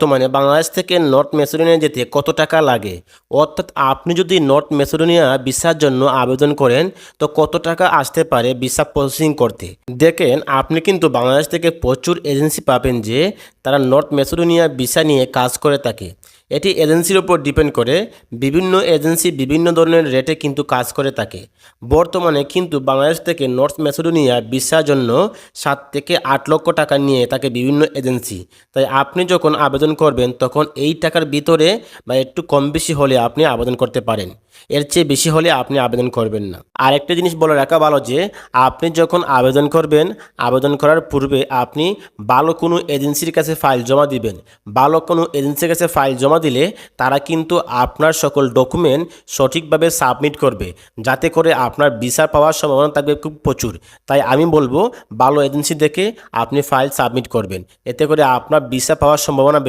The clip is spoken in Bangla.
বর্তমানে বাংলাদেশ থেকে নর্থ মেসিডোনিয়া যেতে কত টাকা লাগে? অর্থাৎ আপনি যদি নর্থ মেসিডোনিয়া ভিসার জন্য আবেদন করেন, তো কত টাকা আসতে পারে ভিসা প্রসেসিং করতে? দেখেন, আপনি কিন্তু বাংলাদেশ থেকে প্রচুর এজেন্সি পাবেন যে তারা নর্থ মেসিডোনিয়া ভিসা নিয়ে কাজ করে থাকে। এটি এজেন্সির উপর ডিপেন্ড করে, বিভিন্ন এজেন্সি বিভিন্ন ধরনের রেটে কিন্তু কাজ করে থাকে। বর্তমানে কিন্তু বাংলাদেশ থেকে নর্থ মেসিডোনিয়া ভিসার জন্য সাত থেকে আট লক্ষ টাকা নিয়ে থাকে বিভিন্ন এজেন্সি। তাই আপনি যখন আবেদন করবেন, তখন এই টাকার ভিতরে বা একটু কম বেশি হলে আপনি আবেদন করতে পারেন। এর চেয়ে বেশি হলে আপনি আবেদন করবেন না। আরেকটা জিনিস বলে রাখা ভালো যে, আপনি যখন আবেদন করবেন, আবেদন করার পূর্বে আপনি ভালো কোনো এজেন্সির কাছে ফাইল জমা দিবেন। ভালো কোনো এজেন্সির কাছে ফাইল জমা দিলে তারা কিন্তু আপনার সকল ডকুমেন্ট সঠিকভাবে সাবমিট করবে। যাতে করে আপনার ভিসা পাওয়ার সম্ভাবনা থাকবে খুব প্রচুর। তাই আমি বলব, ভালো এজেন্সি দেখে আপনি ফাইল সাবমিট করবেন। এতে করে আপনার ভিসা পাওয়ার সম্ভাবনা বেশি